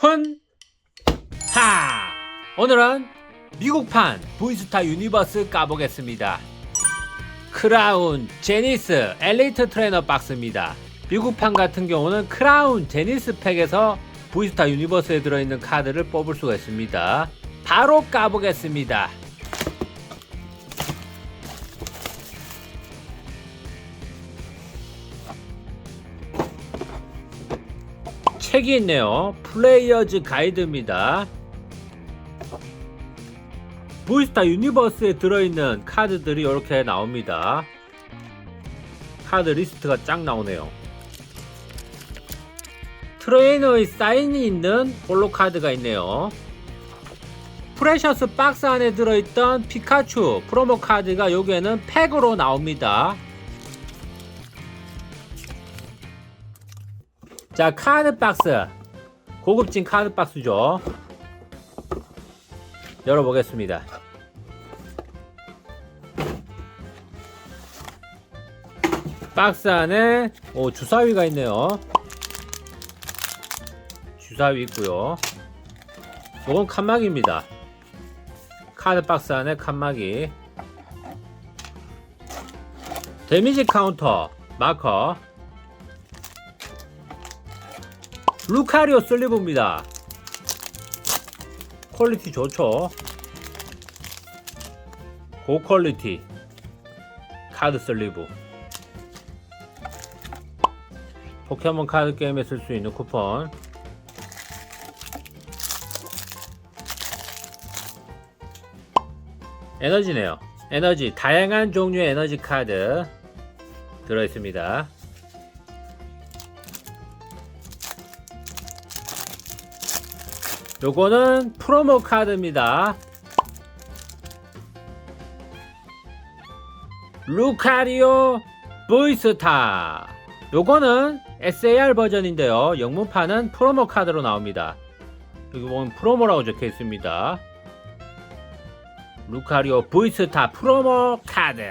훈! 하! 오늘은 미국판 보이스타 유니버스 까보겠습니다. 크라운 제니스 엘리트 트레이너 박스입니다. 미국판 같은 경우는 크라운 제니스 팩에서 보이스타 유니버스에 들어있는 카드를 뽑을 수가 있습니다. 바로 까보겠습니다. 책이 있네요. 플레이어즈 가이드입니다. 부이스타 유니버스에 들어있는 카드들이 이렇게 나옵니다. 카드 리스트가 쫙 나오네요. 트레이너의 사인이 있는 홀로 카드가 있네요. 프레셔스 박스 안에 들어있던 피카츄 프로모 카드가 여기에는 팩으로 나옵니다. 자 카드 박스. 고급진 카드 박스죠. 열어보겠습니다. 박스 안에 오, 주사위가 있네요. 주사위 있고요. 이건 칸막이입니다. 카드 박스 안에 칸막이. 데미지 카운터 마커 루카리오 슬리브입니다. 퀄리티 좋죠. 고퀄리티 카드 슬리브 포켓몬 카드 게임에 쓸 수 있는 쿠폰 에너지네요. 에너지 다양한 종류의 에너지 카드 들어있습니다. 요거는 프로모 카드입니다. 루카리오 보이스타. 요거는 SAR 버전인데요. 영문판은 프로모 카드로 나옵니다. 여기 보면 프로모라고 적혀 있습니다. 루카리오 보이스타 프로모 카드.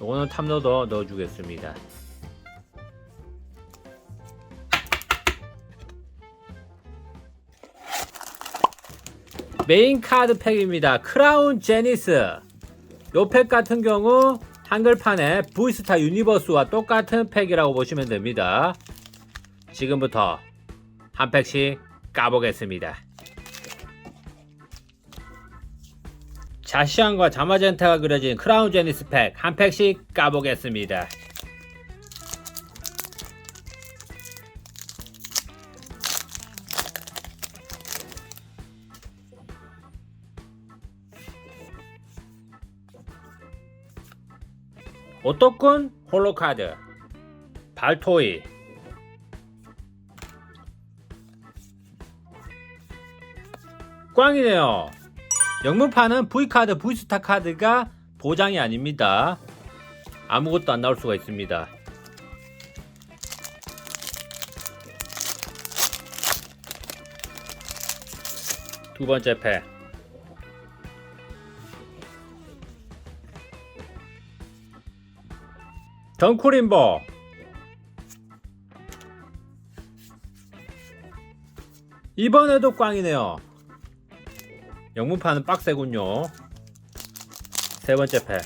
요거는 탐로더 넣어주겠습니다. 메인 카드 팩입니다. 크라운 제니스. 요 팩 같은 경우 한글판에 부이스타 유니버스와 똑같은 팩이라고 보시면 됩니다. 지금부터 한 팩씩 까보겠습니다. 자시안과 자마젠타가 그려진 크라운 제니스 팩 한 팩씩 까보겠습니다. 오토꾼 홀로카드. 발토이. 꽝이네요. 영문판은 V카드 V스타 카드가 보장이 아닙니다. 아무것도 안 나올 수가 있습니다. 두 번째 팩 덩쿠림보. 이번에도 꽝이네요. 영문판은 빡세군요. 세 번째 팩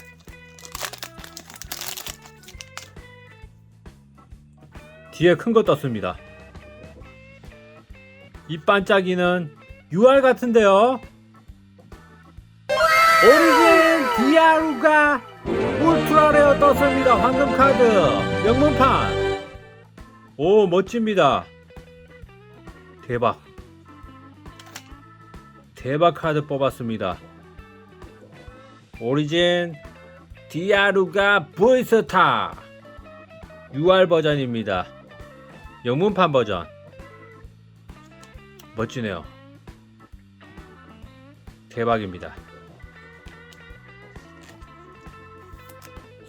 뒤에 큰 거 떴습니다. 이 반짝이는 UR 같은데요? 오리진 디아루가 울트라 레어 떴습니다. 황금 카드 영문판. 오 멋집니다. 대박. 대박 카드 뽑았습니다. 오리진 디아루가 보이스타 UR 버전입니다. 영문판 버전. 멋지네요. 대박입니다.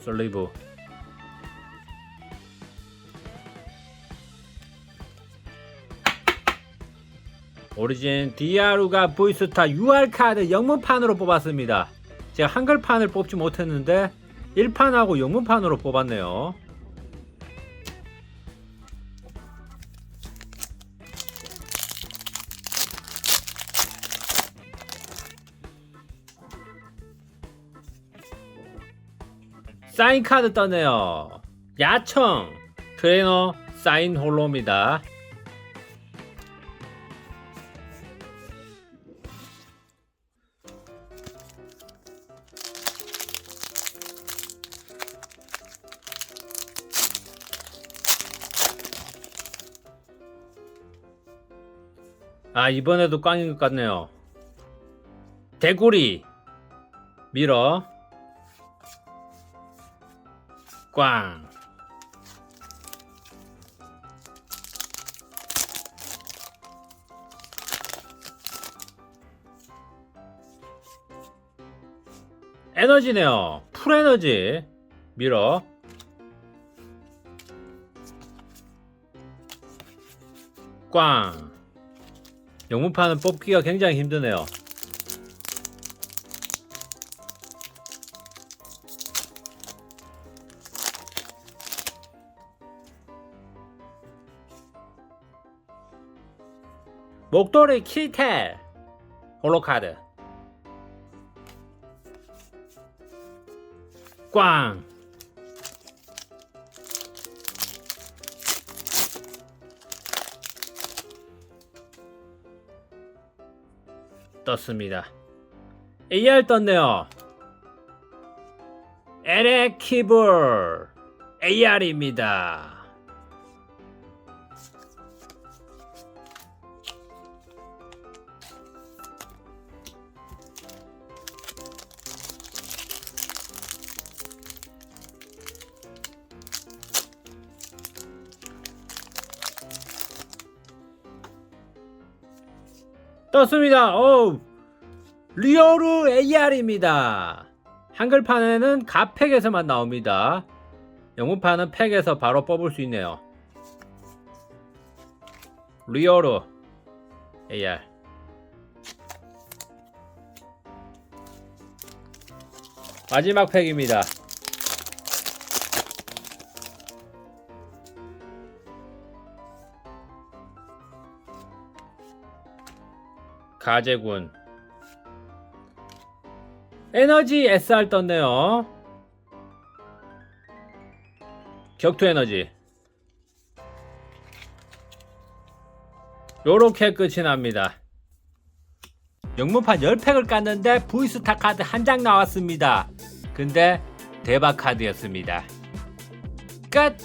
솔리브 오리진 디아루가 보이스타 UR 카드 영문판으로 뽑았습니다. 제가 한글판을 뽑지 못했는데 1판하고 영문판으로 뽑았네요. 사인 카드 떴네요. 야청 트레이너 사인 홀로입니다. 아 이번에도 꽝인 것 같네요. 대구리 밀어 꽝. 에너지네요. 풀에너지. 밀어. 꽝. 영문판은 뽑기가 굉장히 힘드네요 목도리 키텔. 홀로카드. 꽝. 떴습니다. AR 떴네요. 키볼 AR입니다 떴습니다. 오 리어루 AR입니다. 한글판에는 가팩에서만 나옵니다. 영문판은 팩에서 바로 뽑을 수 있네요. 리어루 AR 마지막 팩입니다. 가재군. 에너지 SR 떴네요. 격투 에너지. 요렇게 끝이 납니다. 영문판 10팩을 깠는데 V스타 카드 한 장 나왔습니다. 근데 대박 카드였습니다. 끝